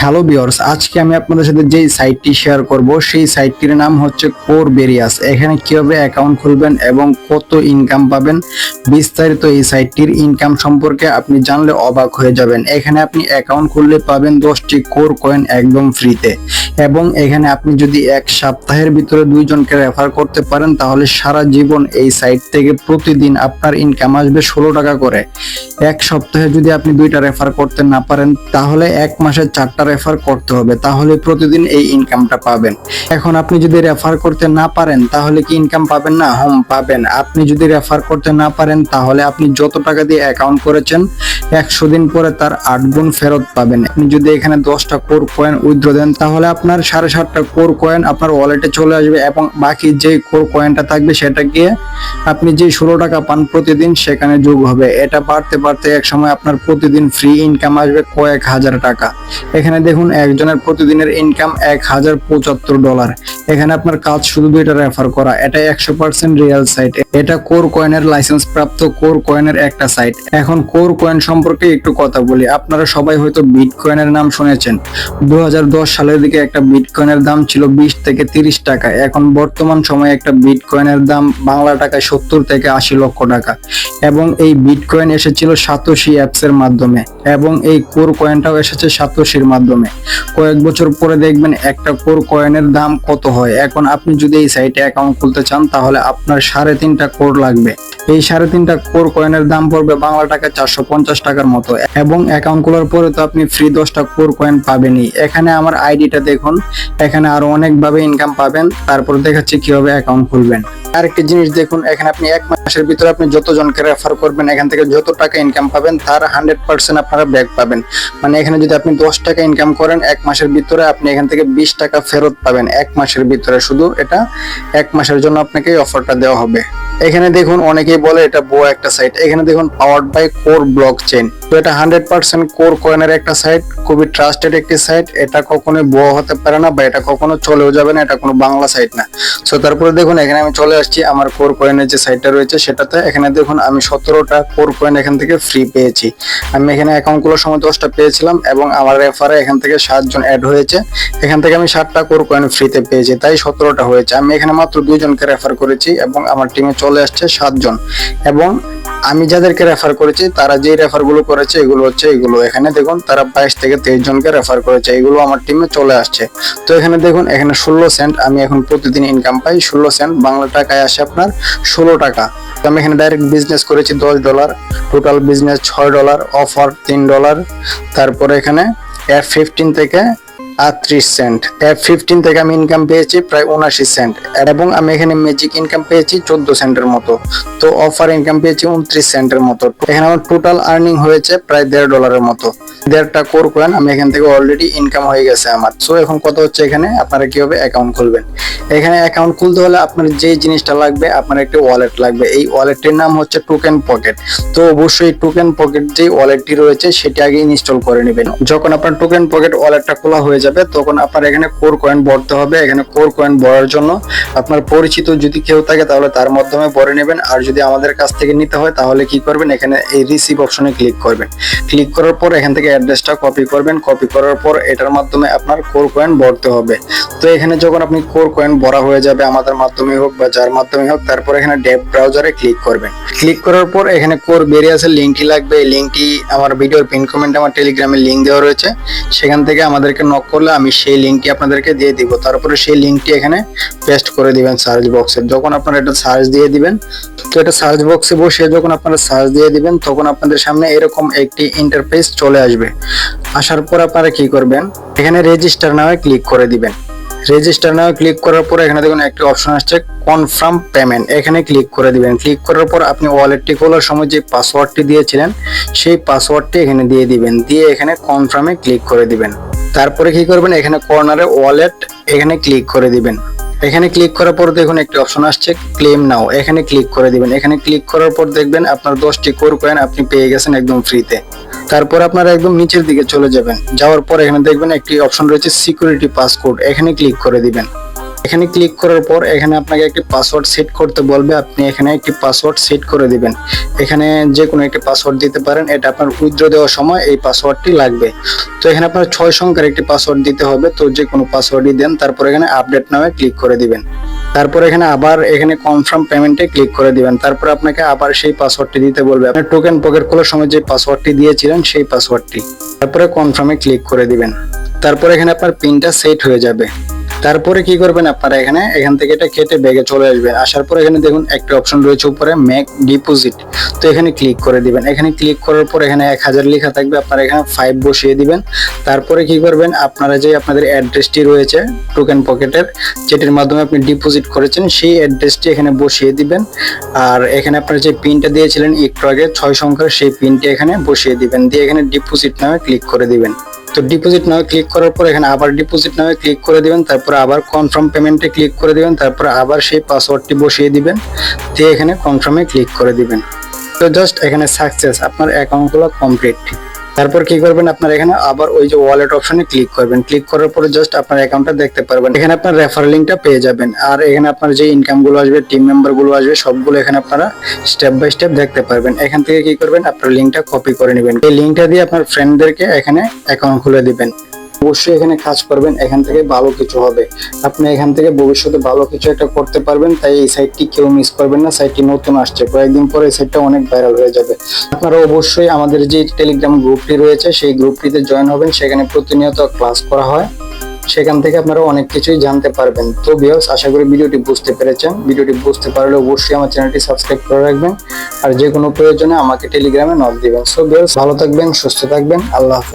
Hello বিয়র্স আজকে আমি আপনাদের সাথে যেই সাইটটি শেয়ার করব, সেই সাইটটির নাম হচ্ছে কোর বেরিয়াস এখানে কীভাবে অ্যাকাউন্ট খুলবেন এবং কত ইনকাম পাবেন, বিস্তারিত এই সাইটটির ইনকাম সম্পর্কে আপনি জানলে অবাক হয়ে যাবেন। এখানে আপনি অ্যাকাউন্ট খুললে পাবেন দশটি কোর কয়েন একদম ফ্রিতে এবং এখানে আপনি যদি এক সপ্তাহের ভিতরে দুইজনকে রেফার করতে পারেন, তাহলে সারা জীবন এই সাইট থেকে প্রতিদিন আপনার ইনকাম আসবে ষোলো টাকা করে। এক সপ্তাহে যদি আপনি দুইটা রেফার করতে না পারেন, তাহলে এক মাসে চারটা রেফার করতে হবে, তাহলে প্রতিদিন এই ইনকামটা পাবেন। এখন আপনি যদি রেফার করতে না পারেন, তাহলে কি ইনকাম পাবেন না? হোম, পাবেন। আপনি যদি রেফার করতে না পারেন, তাহলে আপনি যত টাকা দিয়ে অ্যাকাউন্ট করেছেন, একশো দিন পরে তার আট গুণ ফেরত পাবেন। আপনি যদি এখানে দশটা কোর কয়েন উইথড্র দেন, তাহলে আপনার সাড়ে সাতটা কোর কয়েন আপনার ওয়ালেটে চলে আসবে এবং বাকি যে কোর কয়েনটা থাকবে, সেটা গিয়ে আপনি যে ষোলো টাকা পান প্রতিদিন, সেখানে যোগ হবে। এটা বাড়তে বাড়তে এক সময় আপনার প্রতিদিন ফ্রি ইনকাম আসবে কয়েক হাজার টাকা। এখানে দেখুন, একজনের প্রতিদিনের ইনকাম এক হাজার পঁচাত্তর ডলার এখানে আপনার কাজ শুধু দুইটা রেফার করা। এটা একশো পার্সেন্ট রিয়েল সাইট এটা কোর কয়েনের লাইসেন্স প্রাপ্ত কোর কয়েনের একটা সাইট এখন কোর কয়েন সম্পর্কে একটু কথা বলি। আপনারা সবাই হয়তো বিট কয়েনের নাম শুনেছেন। দু সালের দিকে একটা বিট কয়েনের দাম ছিল বিশ থেকে তিরিশ টাকা। এখন বর্তমান সময়ে একটা বিট কয়েনের দাম বাংলা টাকায় সত্তর থেকে আশি লক্ষ টাকা। এবং এই বিট কয়েন এসেছিল সাতোশি অ্যাপস এর মাধ্যমে। এবং এই কোর কয়েনটাও এসেছে সাতোশির মাধ্যমে। কয়েক বছর পরে দেখবেন একটা কোর কয়েনের দাম কত হয়। এখন আপনি যদি এই সাইটে অ্যাকাউন্ট খুলতে চান, তাহলে আপনার সাড়ে তিনটা কোর লাগবে। এই সাড়ে তিনটা কোর কয়েনের দাম পড়বে বাংলা টাকা চারশো পঞ্চাশ টাকার মতো। এবং অ্যাকাউন্ট খোলার পরে তো আপনি ফ্রি দশটা কোর কয়েন পাবেনই। এখানে আমার আইডিটা দেখুন। এখানে আরও অনেকভাবে ইনকাম পাবেন। তারপর দেখাচ্ছি কীভাবে অ্যাকাউন্ট খুলবেন। আরেকটি জিনিস দেখুন, এখানে আপনি এক মাসের ভিতরে আপনি যতজনকে রেফার করবেন, এখান থেকে যত টাকা ইনকাম পাবেন, তার হান্ড্রেড পার্সেন্ট আপনারা ব্যাক পাবেন। মানে এখানে যদি আপনি দশ টাকা ইনকাম করেন, এক মাসের ভিতরে আপনি এখান থেকে বিশ টাকা ফেরত পাবেন। এক মাসের ভিতরে শুধু এটা, এক মাসের জন্য আপনাকে অফারটা দেওয়া হবে। এখানে দেখুন, অনেকেই বলে এটা বো একটা সাইট এখানে দেখুন power by core blockchain এটা হান্ড্রেড পার্সেন্ট কোর কয়েনের একটা সাইট, খুবই ট্রাস্টেড একটি সাইট। এটা কখনোই বো হতে পারে না বা এটা কখনো চলেও যাবে না, এটা কোনো বাংলা সাইট না। সো তারপরে দেখুন, এখানে আমি চলে আসছি, আমার কোর কয়েনের যে সাইটটা রয়েছে সেটাতে। এখানে দেখুন, আমি সতেরোটা কোর কয়েন এখান থেকে ফ্রি পেয়েছি। আমি এখানে অ্যাকাউন্টগুলোর সময় দশটা পেয়েছিলাম এবং আমার রেফারে এখান থেকে সাতজন অ্যাড হয়েছে। এখান থেকে আমি ষাটটা কোর কয়েন ফ্রিতে পেয়েছি, তাই সতেরোটা হয়েছে। আমি এখানে মাত্র দুইজনকে রেফার করেছি এবং আমার টিমে চলে আসছে সাতজন। এবং আমি যাদেরকে রেফার করেছি, তারা যে রেফারগুলো করেছে, এগুলো হচ্ছে এগুলো। এখানে দেখুন, তারা বাইশ থেকে তেইশ জনকে রেফার করেছে। এগুলো আমার টিমে চলে আসছে। তো এখানে দেখুন, এখানে ষোলো সেন্ট আমি এখন প্রতিদিন ইনকাম পাই। ষোলো সেন্ট বাংলা টাকায় আসে আপনার ষোলো টাকা। তো আমি এখানে ডাইরেক্ট বিজনেস করেছি দশ ডলার টোটাল বিজনেস ছয় ডলার অফার তিন ডলার তারপরে এখানে এফ ফিফটিন থেকে আটত্রিশ সেন্ট এফ ফিফটিন থেকে আমি ইনকাম পেয়েছি, প্রায় উনাশি সেন্ট এবং আমি এখানে ম্যাজিক ইনকাম পেয়েছি চোদ্দ সেন্টের মতো। তো অফার ইনকাম পেয়েছি উনত্রিশ সেন্টের মতো। এখানে আমার টোটাল আর্নিং হয়েছে প্রায় দেড় ডলারের মতো। দেড়টা কোর কয়েন আমি এখান থেকে অলরেডি ইনকাম হয়ে গেছে আমার। সো এখন কত হচ্ছে এখানে? আপনারা কীভাবে অ্যাকাউন্ট খুলবেন? এখানে অ্যাকাউন্ট খুলতে হলে আপনার যে জিনিসটা লাগবে, আপনার একটি ওয়ালেট লাগবে। এই ওয়ালেটটির নাম হচ্ছে টোকেন পকেট তো অবশ্যই টোকেন পকেট যে ওয়ালেটটি রয়েছে, সেটি আগে ইনস্টল করে নেবেন। যখন আপনার টোকেন পকেট ওয়ালেটটা খোলা হয়ে যাবে, তখন আপনার এখানে কোর কয়েন ভরতে হবে। এখানে কোর কয়েন ভরার জন্য আপনার পরিচিত যদি কেউ থাকে, তাহলে তার মাধ্যমে ভরে নেবেন। আর যদি আমাদের কাছ থেকে নিতে হয়, তাহলে কি করবেন? এখানে এই রিসিভ অপশনে ক্লিক করবেন। ক্লিক করার পর এখান থেকে অ্যাড্রেসটা কপি করবেন। কপি করার পর এটার মাধ্যমে আপনার কোর কয়েন ভরতে হবে। তো এখানে যখন আপনি কোর কয়েন ভরা হয়ে যাবে, আমাদের মাধ্যমে হোক বা যার মাধ্যমে হোক, তারপর এখানে ডেপ ব্রাউজারে ক্লিক করবেন। ক্লিক করার পর এখানে কোর বেরিয়ে আসে লিঙ্কটি লাগবে। এই লিঙ্কটি আমার ভিডিওর পিন কমেন্ট আমার টেলিগ্রামে লিঙ্ক দেওয়া রয়েছে। সেখান থেকে আমাদেরকে নক করলে আমি সেই লিঙ্কটি আপনাদেরকে দিয়ে দিব। তারপরে সেই লিঙ্কটি এখানে পেস্ট করে দিবেন সার্চ বক্সে যখন আপনারা এটা সার্চ দিয়ে দিবেন, তো এটা সার্চ বক্সে বসে যখন আপনারা সার্চ দিয়ে দিবেন, তখন আপনাদের সামনে এরকম একটি ইন্টারফেস চলে আসবে। আসার পর আপনারা কি করবেন? এখানে রেজিস্টার নামে ক্লিক করে দিবেন। রেজিস্টার নামে ক্লিক করার পর এখানে দেখুন একটি অপশন আসছে কনফার্ম পেমেন্ট এখানে ক্লিক করে দিবেন। ক্লিক করার পর আপনি ওয়ালেটটি খোলার সময় যে পাসওয়ার্ডটি দিয়েছিলেন, সেই পাসওয়ার্ডটি এখানে দিয়ে দিবেন। দিয়ে এখানে কনফার্মে ক্লিক করে দিবেন। তারপরে কি করবেন? এখানে কর্নারে ওয়ালেট এখানে ক্লিক করে দিবেন। এখানে ক্লিক করার পর দেখুন একটি অপশন আসছে ক্লেম নাও এখানে ক্লিক করে দিবেন। এখানে ক্লিক করার পর দেখবেন আপনার দশটি কোর কয়েন আপনি পেয়ে গেছেন একদম ফ্রিতে তারপর আপনারা একদম নিচের দিকে চলে যাবেন। যাওয়ার পর এখানে দেখবেন একটি অপশন রয়েছে সিকিউরিটি পাসকোড এখানে ক্লিক করে দিবেন। এখানে ক্লিক করার পর এখানে আপনাকে একটি পাসওয়ার্ড সেট করতে বলবে। আপনি এখানে একটি পাসওয়ার্ড সেট করে দিবেন। এখানে যে কোনো একটি পাসওয়ার্ড দিতে পারেন। এটা আপনার উইথড্র দেওয়ার সময় এই পাসওয়ার্ডটি লাগবে। তো এখানে আপনার ছয় সংখ্যার একটি পাসওয়ার্ড দিতে হবে। তো যে কোনো পাসওয়ার্ডই দেন, তারপর এখানে আপডেট নামে ক্লিক করে দিবেন। তারপর এখানে আবার এখানে কনফার্ম পেমেন্টে ক্লিক করে দিবেন। তারপর আপনাকে আবার সেই পাসওয়ার্ডটি দিতে বলবে। আপনার টোকেন পকেট খোলার সময় যে পাসওয়ার্ডটি দিয়েছিলেন, সেই পাসওয়ার্ডটি তারপরে কনফার্মে ক্লিক করে দিবেন। তারপর এখানে আপনার পিনটা সেট হয়ে যাবে। তারপরে কি করবেন আপনারা এখানে? এখান থেকে এটা কেটে ব্যাগে চলে আসবেন আসার পর এখানে দেখুন একটা অপশন রয়েছে উপরে মেক ডিপোজিট তো এখানে ক্লিক করে দিবেন। এখানে ক্লিক করার পর এখানে এক হাজার লেখা থাকবে, আপনারা এখানে ফাইভ বসিয়ে দিবেন। তারপরে কি করবেন? আপনারা যে আপনাদের অ্যাড্রেসটি রয়েছে টোকেন পকেটের যেটির মাধ্যমে আপনি ডিপোজিট করেছেন, সেই অ্যাড্রেসটি এখানে বসিয়ে দিবেন। আর এখানে আপনারা যে পিনটা দিয়েছিলেন একটু আগে, ছয় সংখ্যার সেই পিনটি এখানে বসিয়ে দিবেন। দিয়ে এখানে ডিপোজিট নামে ক্লিক করে দিবেন। তো ডিপোজিট নামে ক্লিক করার পর এখানে আবার ডিপোজিট নামে ক্লিক করে দিবেন, তারপর আবার কনফার্ম পেমেন্টে ক্লিক করে দিবেন, তারপর আবার সেই পাসওয়ার্ডটি বসিয়ে দিবেন, দিয়ে এখানে কনফার্মে ক্লিক করে দিবেন। তো জাস্ট এখানে সাকসেস আপনার অ্যাকাউন্টগুলো কমপ্লিট তারপর কি করবেন আপনার এখানে? আবার ওই যে ওয়ালেট অপশনে ক্লিক করবেন। ক্লিক করার পরে জাস্ট আপনার অ্যাকাউন্টটা দেখতে পারবেন। এখানে আপনার রেফার লিঙ্কটা পেয়ে যাবেন। আর এখানে আপনার যে ইনকামগুলো আসবে টিম মেম্বারগুলো আসবে, সবগুলো এখানে আপনারা স্টেপ বাই স্টেপ দেখতে পারবেন। এখান থেকে কি করবেন? আপনার লিঙ্কটা কপি করে নেবেন। এই লিঙ্কটা দিয়ে আপনার ফ্রেন্ডদেরকে এখানে অ্যাকাউন্ট খুলে দিবেন। অবশ্যই এখানে কাজ করবেন, এখান থেকে ভালো কিছু হবে। আপনি এখান থেকে ভবিষ্যতে ভালো কিছু একটা করতে পারবেন, তাই এই সাইটটি কেউ মিস করবেন না সাইটটি নতুন আসছে। কয়েকদিন পরে এই সাইটটা অনেক ভাইরাল হয়ে যাবে। আপনারা অবশ্যই আমাদের যে টেলিগ্রাম গ্রুপটি রয়েছে, সেই গ্রুপটিতে জয়েন হবেন। সেখানে প্রতিনিয়ত ক্লাস করা হয়। সেখান থেকে আপনারা অনেক কিছুই জানতে পারবেন। তো ভিউয়ার্স আশা করি ভিডিওটি বুঝতে পেরেছেন। ভিডিওটি বুঝতে পারলে অবশ্যই আমার চ্যানেলটি সাবস্ক্রাইব করে রাখবেন। আর যে কোনো প্রয়োজনে আমাকে টেলিগ্রামে নক দিবেন। সো ভিউয়ার্স ভালো থাকবেন, সুস্থ থাকবেন। আল্লাহ।